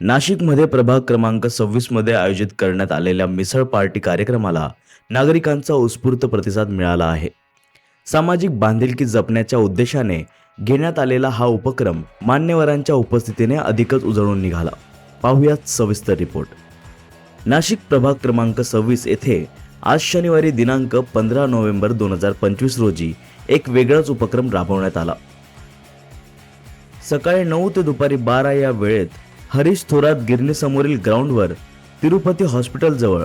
नाशिकमध्ये प्रभाग क्रमांक सव्वीसमध्ये आयोजित करण्यात आलेल्या मिसळ पार्टी कार्यक्रमाला नागरिकांचा उत्स्फूर्त प्रतिसाद मिळाला आहे. सामाजिक बांधिलकी जपण्याच्या उद्देशाने घेण्यात आलेला हा उपक्रम मान्यवरांच्या उपस्थितीने अधिकच उजळून निघाला. पाहुयात सविस्तर रिपोर्ट. नाशिक प्रभाग क्रमांक सव्वीस येथे आज शनिवारी दिनांक पंधरा नोव्हेंबर दोन हजार पंचवीस रोजी एक वेगळाच उपक्रम राबवण्यात आला. सकाळी नऊ ते दुपारी बारा या वेळेत हरीश थोरात गिरणीसमोरील ग्राउंडवर तिरुपती हॉस्पिटलजवळ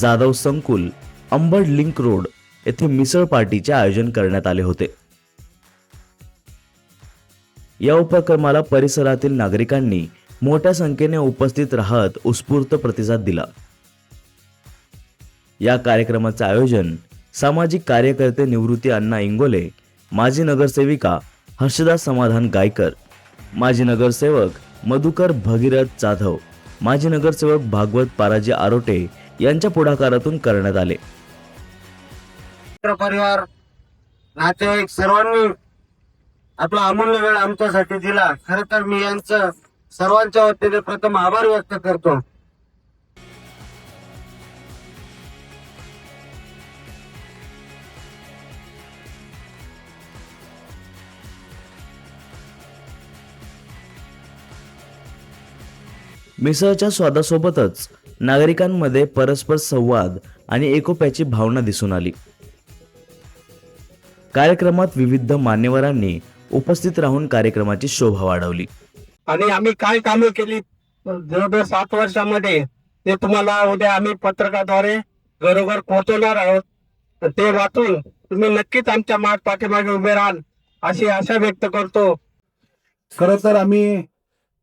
जाधव संकुल अंबड लिंक रोड येथे मिसळ पार्टीचे आयोजन करण्यात आले होते. या उपक्रमाला परिसरातील नागरिकांनी मोठ्या संख्येने उपस्थित राहत उत्स्फूर्त प्रतिसाद दिला. या कार्यक्रमाचे आयोजन सामाजिक कार्यकर्ते निवृत्ती अण्णा इंगोले माजी नगरसेविका हर्षदा समाधान गायकर माजी नगरसेवक मधुकर भगीरथ जाधव माजी नगरसेवक भागवत पाराजी आरोटे यांच्या पुढाकारातून करण्यात आले. मित्र परिवार नातेवाईक सर्वांनी आपला अमूल्य वेळ आमच्यासाठी दिला. खर तर मी यांचं सर्वांच्या वतीने प्रथम आभार व्यक्त करतो. मिसळच्या स्वादासोबतच नागरिकांमध्ये परस्पर संवाद आणि एकोप्याची भावना दिसून आली. कार्यक्रमात विविध मान्यवरांनी उपस्थित राहून कार्यक्रमाची शोभा वाढवली. आणि आम्ही काय कामे केली? जवळजवळ सात वर्षामध्ये ते तुम्हाला उद्या आम्ही पत्रकाद्वारे घरोघर पोहोचवणार आहोत. ते वाचून तुम्ही नक्कीच आमच्या माठ पाठीमागे उभे राहाल अशी आशा व्यक्त करतो. खर तर आम्ही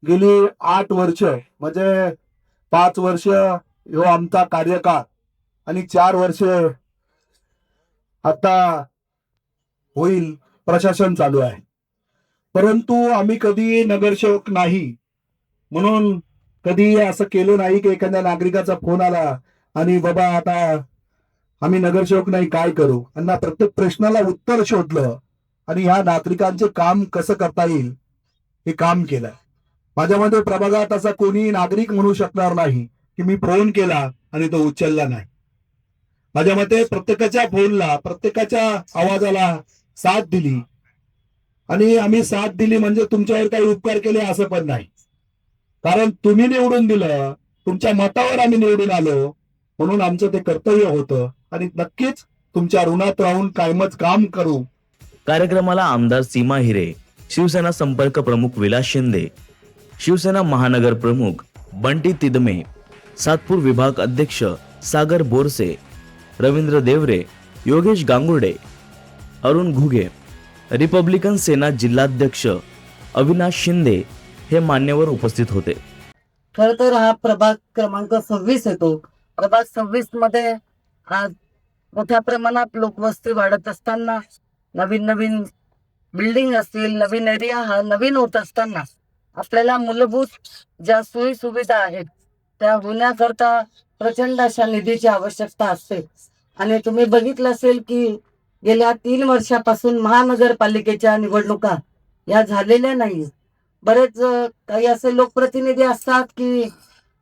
गेली आठ वर्ष म्हणजे पाच वर्ष ह्यो आमचा कार्यकाळ. आणि चार वर्ष आता होईल प्रशासन चालू आहे. परंतु आम्ही कधी नगरसेवक नाही. म्हणून कधी असं केलं नाही की एखाद्या नागरिकाचा फोन आला आणि बाबा आता आम्ही नगरसेवक नाही काय करू? आणि प्रत्येक प्रश्नाला उत्तर शोधलं आणि ह्या नागरिकांचे काम कसं करता येईल हे काम केलं माझ्यामध्ये प्रभागात असा कोणी नागरिक म्हणू शकणार नाही की मी फोन केला आणि तो उचलला नाही. माझ्या मते प्रत्येकाच्या फोनला प्रत्येकाच्या आवाजाला साथ दिली. आणि आम्ही साथ दिली म्हणजे तुमच्यावर काही उपकार केले असं पण नाही. कारण तुम्ही निवडून दिलं तुमच्या मतावर आम्ही निवडून आलो म्हणून आमचं ते कर्तव्य होतं. आणि नक्कीच तुमच्या ऋणात राहून कायमच काम करू. कार्यक्रमाला आमदार सीमा हिरे शिवसेना संपर्क प्रमुख विलास शिंदे शिवसेना महानगर प्रमुख बंटी तिदमे सातपूर विभाग अध्यक्ष सागर बोरसे रवींद्र देवरे योगेश गांगुर्डे अरुण घुगे रिपब्लिकन सेना जिल्हाध्यक्ष अविनाश शिंदे हे मान्यवर उपस्थित होते. खर तर हा प्रभाग क्रमांक सव्वीस येतो. प्रभाग सव्वीसमध्ये आज मोठ्या प्रमाणात लोकवस्ती वाढत असताना नवीन नवीन बिल्डिंग असतील नवीन एरिया हा नवीन होत असताना आपल्याला मूलभूत ज्या सोयी सुविधा आहेत त्या होण्याकरता प्रचंड अशा निधीची आवश्यकता असते. आणि तुम्ही बघितलं असेल की गेल्या तीन वर्षापासून महानगरपालिकेच्या निवडणुका या झालेल्या नाही बरेच काही असे लोकप्रतिनिधी असतात की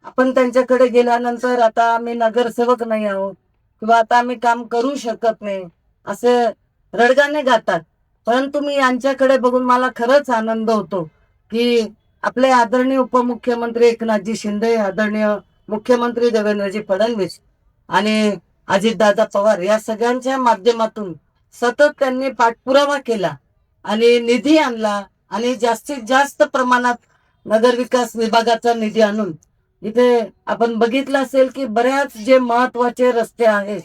आपण त्यांच्याकडे गेल्यानंतर आता आम्ही नगरसेवक नाही आहोत किंवा आता आम्ही काम करू शकत नाही असे रडगाणे गातात. परंतु मी यांच्याकडे बघून मला खरंच आनंद होतो की आपले आदरणीय उपमुख्यमंत्री एकनाथजी शिंदे आदरणीय मुख्यमंत्री देवेंद्रजी फडणवीस आणि अजितदादा पवार या सगळ्यांच्या माध्यमातून सतत त्यांनी पाठपुरावा केला आणि निधी आणला आणि जास्तीत जास्त प्रमाणात नगरविकास विभागाचा निधी आणून इथे आपण बघितलं असेल की बऱ्याच जे महत्त्वाचे रस्ते आहेत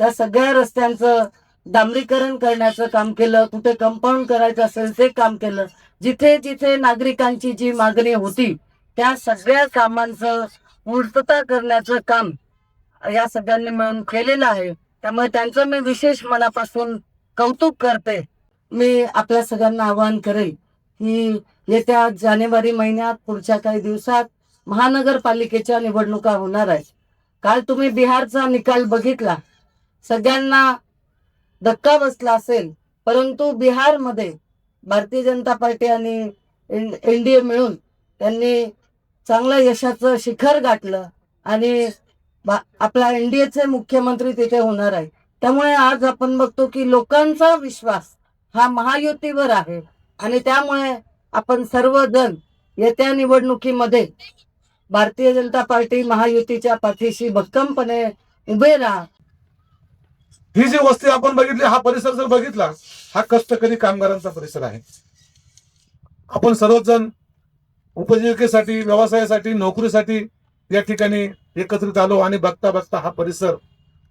त्या सगळ्या रस्त्यांचं डांबरीकरण करण्याचं काम केलं कुठे कंपाऊंड करायचं असेल ते काम केलं. जिथे जिथे नागरिकांची जी मागणी होती त्या सगळ्या कामांचं पूर्तता करण्याचं काम या सगळ्यांनी मिळून केलेलं आहे. त्यामुळे त्यांचं मी विशेष मनापासून कौतुक करते. मी आपल्या सगळ्यांना आवाहन करेल की येत्या जानेवारी महिन्यात पुढच्या काही दिवसात महानगरपालिकेच्या निवडणुका होणार आहेत. काल तुम्ही बिहारचा निकाल बघितला. सगळ्यांना धक्का बसला असेल परंतु बिहारमध्ये भारतीय जनता पार्टी आणि एन मिळून त्यांनी चांगलं यशाचं शिखर गाठलं आणि आपला एनडीएचे मुख्यमंत्री तिथे होणार आहे. त्यामुळे आज आपण बघतो की लोकांचा विश्वास हा महायुतीवर आहे आणि त्यामुळे आपण सर्वजण येत्या निवडणुकीमध्ये भारतीय जनता पार्टी महायुतीच्या पाठीशी भक्कमपणे उभे राहा. ही जी वस्ती आपण बघितली हा परिसर जर बघितला हा कष्टकरी कामगारांचा परिसर आहे. आपण सर्वजण उपजीविकेसाठी व्यवसायासाठी नोकरीसाठी या ठिकाणी एकत्रित आलो आणि बघता बघता हा परिसर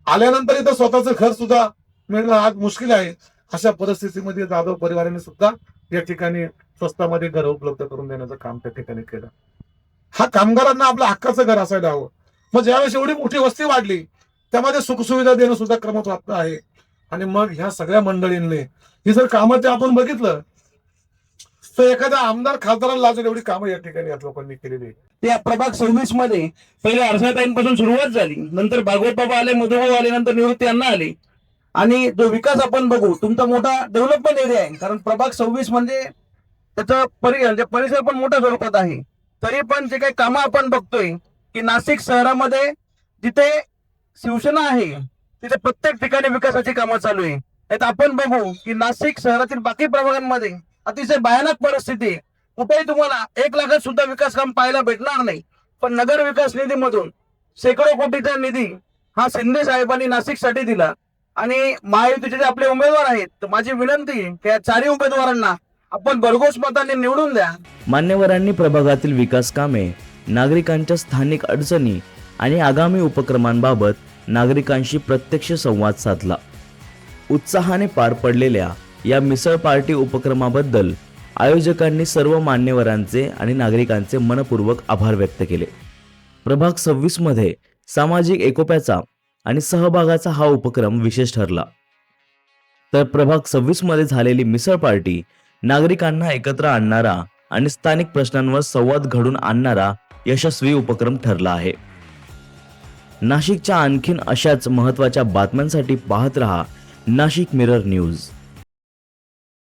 आल्यानंतर इथं स्वतःचं घर सुद्धा मिळणं आज मुश्किल आहे. अशा परिस्थितीमध्ये जाधव परिवाराने सुद्धा या ठिकाणी स्वस्तामध्ये घर उपलब्ध करून देण्याचं काम त्या ठिकाणी केलं. हा कामगारांना आपलं हक्काचं घर असायला हवं. मग ज्यावेळेस एवढी मोठी वस्ती वाढली त्यामध्ये सुखसुविधा देणं सुद्धा क्रमप्राप्त आहे. आणि मग ह्या सगळ्या मंडळींनी ही जर कामं ते आपण बघितलं तर एखाद्या आमदार खासदारांना लाजून एवढी कामं या ठिकाणी या लोकांनी केलेली त्या प्रभाग सव्वीसमध्ये पहिले अर्षाताईंपासून सुरुवात झाली. नंतर भागवत बाबा आले मधुभाऊ आले नंतर निवृत्ती यांना आले. आणि जो विकास आपण बघू तुमचा मोठा डेव्हलपमेंट एरिया आहे. कारण प्रभाग सव्वीस म्हणजे त्याचा परि म्हणजे परिसर पण मोठ्या स्वरूपात आहे. तरी पण जे काही कामं आपण बघतोय की नाशिक शहरामध्ये जिथे शिवसेना आहे. तिथे प्रत्येक ठिकाणी विकासाची कामं चालू आहे. नाहीतर आपण बघू की नाशिक शहरातील बाकी प्रभागांमध्ये अतिशय भयानक परिस्थिती आहे. कुठेही तुम्हाला एक लाखात सुद्धा विकास काम पाहायला भेटणार नाही. पण नगर विकास निधीमधून शेकडो कोटीचा निधी हा शिंदे साहेबांनी नाशिकसाठी दिला. आणि महायुतीचे जे आपले उमेदवार आहेत तर माझी विनंती की या चारही उमेदवारांना आपण भरघोस मताने निवडून द्या. मान्यवरांनी प्रभागातील विकास कामे नागरिकांच्या स्थानिक अडचणी आणि आगामी उपक्रमांबाबत नागरिकांशी प्रत्यक्ष संवाद साधला. उत्साहाने पार पडलेल्या या मिसळ पार्टी उपक्रमाबद्दल आयोजकांनी सर्व मान्यवरांचे आणि नागरिकांचे मनपूर्वक आभार व्यक्त केले. प्रभाग सव्वीसमध्ये सामाजिक एकोप्याचा आणि सहभागाचा हा उपक्रम विशेष ठरला. तर प्रभाग सव्वीसमध्ये झालेली मिसळ पार्टी नागरिकांना एकत्र आणणारा आणि स्थानिक प्रश्नांवर संवाद घडून आणणारा यशस्वी उपक्रम ठरला आहे. नाशिकच्या आणखीन अशाच महत्त्वाच्या बातम्यांसाठी पाहत रहा नाशिक मिरर न्यूज.